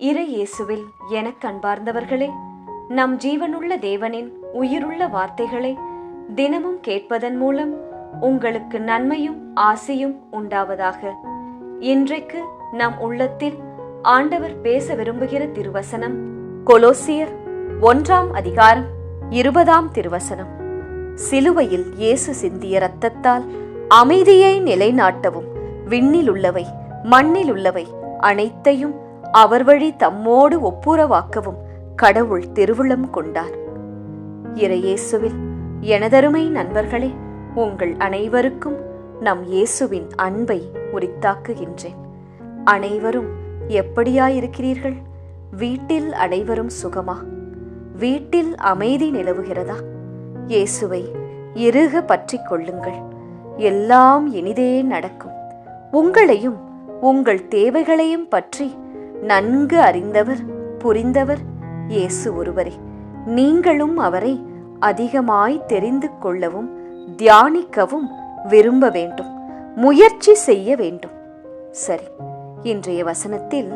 இறை இயேசுவில் எனக் கண்பார்ந்தவர்களே நம் ஜீவனுள்ள தேவனின் உயிருள்ள வார்த்தைகளை தினமும் கேட்பதன் மூலம் உங்களுக்கு நன்மையும் ஆசையும் உண்டாவதாக. இன்றைக்கு நம் உள்ளத்தில் ஆண்டவர் பேச விரும்புகிற திருவசனம் கொலோசியர் ஒன்றாம் அதிகாரம் இருபதாம் திருவசனம். சிலுவையில் இயேசு சிந்திய இரத்தத்தால் அமைதியை நிலைநாட்டவும் விண்ணில் உள்ளவை மண்ணில் உள்ளவை அனைத்தையும் அவர் வழி தம்மோடு ஒப்புரவாக்கவும் கடவுள் திருவுளம் கொண்டார். இறையேசுவில் எனதருமை நண்பர்களே உங்கள் அனைவருக்கும் நம் இயேசுவின் அன்பை உரித்தாக்குகின்றேன். அனைவரும் எப்படியாயிருக்கிறீர்கள்? வீட்டில் அனைவரும் சுகமா? வீட்டில் அமைதி நிலவுகிறதா? இயேசுவை இறுக பற்றிக் கொள்ளுங்கள். எல்லாம் இனிதே நடக்கும். உங்களையும் உங்கள் தேவைகளையும் பற்றி நன்கு அறிந்தவர் புரிந்தவர் இயேசு ஒருவரே. நீங்களும் அவரை அதிகமாய் தெரிந்து கொள்ளவும் தியானிக்கவும் விரும்ப வேண்டும் முயற்சி செய்ய வேண்டும். சரி இன்றைய வசனத்தில்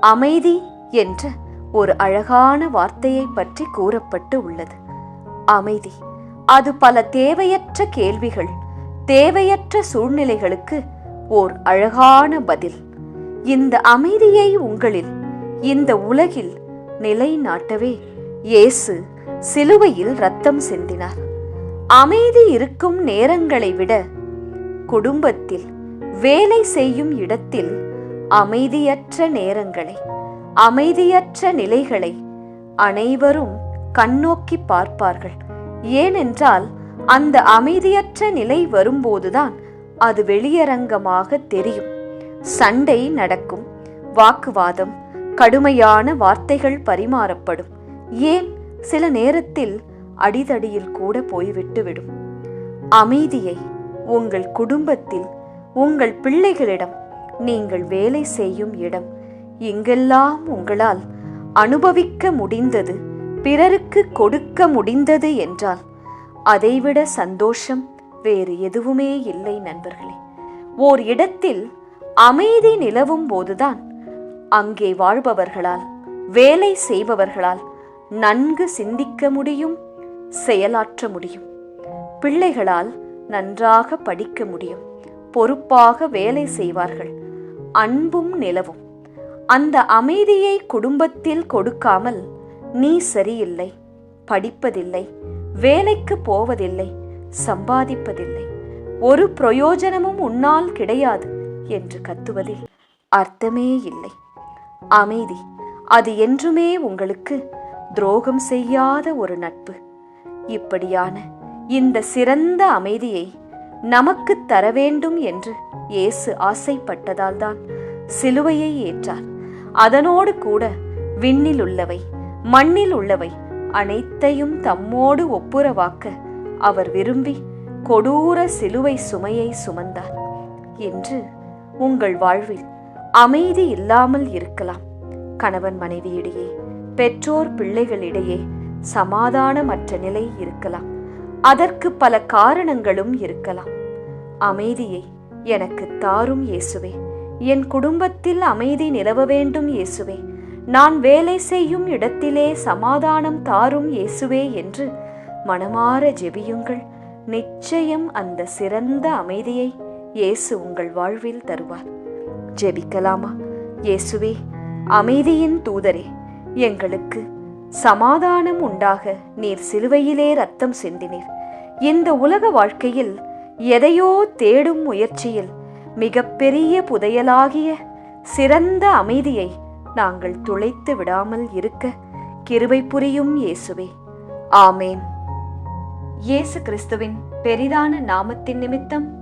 அமைதி என்ற ஒரு அழகான வார்த்தையை பற்றி கூறப்பட்டு உள்ளது. அமைதி அது பல தேவையற்ற கேள்விகள் தேவையற்ற சூழ்நிலைகளுக்கு ஓர் அழகான பதில். இந்த அமைதியை உங்களில் இந்த உலகில் நிலைநாட்டவே இயேசு சிலுவையில் ரத்தம் சிந்தினார். அமைதி இருக்கும் நேரங்களை விட குடும்பத்தில் வேலை செய்யும் இடத்தில் அமைதியற்ற நேரங்களை அமைதியற்ற நிலைகளை அனைவரும் கண்ணோக்கி பார்ப்பார்கள். ஏனென்றால் அந்த அமைதியற்ற நிலை வரும்போதுதான் அது வெளியரங்கமாக தெரியும். சண்டை நடக்கும். வாக்குவாதம் கடுமையான வார்த்தைகள் பரிமாறப்படும். ஏன்? சில நேரத்தில் அடிதடியில் கூட போய்விட்டுவிடும். அமைதியை உங்கள் குடும்பத்தில் உங்கள் பிள்ளைகளிடம் நீங்கள் வேலை செய்யும் இடம். எங்கெல்லாம் உங்களால் அனுபவிக்க முடிந்தது பிறருக்கு கொடுக்க முடிந்தது என்றால் அதைவிட சந்தோஷம் வேறு எதுவுமே இல்லை நண்பர்களே. ஓர் இடத்தில் அமைதி நிலவும் போதுதான். அங்கே வாழ்பவர்களால் வேலை செய்பவர்களால் நன்கு சிந்திக்க முடியும் செயலாற்ற முடியும். பிள்ளைகளால் நன்றாக படிக்க முடியும். பொறுப்பாக வேலை செய்வார்கள். அன்பும் நிலவும். அந்த அமைதியை குடும்பத்தில் கொடுக்காமல் நீ சரியில்லை படிப்பதில்லை வேலைக்கு போவதில்லை சம்பாதிப்பதில்லை. ஒரு பிரயோஜனமும் உன்னால் கிடையாது. என்று கத்துவதில் அர்த்தமே இல்லை. அமைதி அது என்றுமே உங்களுக்கு துரோகம் செய்யாத ஒரு நட்பு. இப்படியான இந்த சிறந்த அமைதியை நமக்கு தர வேண்டும் என்று இயேசு ஆசைப்பட்டதால்தான் சிலுவையை ஏற்றார். அதனோடு கூட விண்ணில் உள்ளவை மண்ணில் உள்ளவை அனைத்தையும் தம்மோடு ஒப்புரவாக்க அவர் விரும்பி கொடூர சிலுவை சுமையை சுமந்தார் என்று உங்கள் வாழ்வில் அமைதி இல்லாமல் இருக்கலாம். கணவன் மனைவியிடையே பெற்றோர் பிள்ளைகளிடையே சமாதானமற்ற நிலை இருக்கலாம். அதற்கு பல காரணங்களும் இருக்கலாம். அமைதியை எனக்கு தாரும் இயேசுவே. என் குடும்பத்தில் அமைதி நிலவ வேண்டும் இயேசுவே. நான் வேலை செய்யும் இடத்திலே சமாதானம் தாரும் இயேசுவே என்று மனமாற ஜெபியுங்கள். நிச்சயம் அந்த சிறந்த அமைதியை இயேசு உங்கள் வாழ்வில் தருவார். ஜெபிக்கலாமா? இயேசுவே அமைதியின் தூதரே எங்களுக்கு சமாதானம் உண்டாக நீர் சிலுவையிலே ரத்தம் சிந்தினீர். இந்த உலக வாழ்க்கையில் எதையோ தேடும் முயற்சியில் மிகப்பெரிய புதையலாகிய சிறந்த அமைதியை நாங்கள் துளைத்து விடாமல் இருக்க கிருபை புரியும் இயேசுவே. ஆமேன். இயேசு கிறிஸ்துவின் பெரிதான நாமத்தின் நிமித்தம்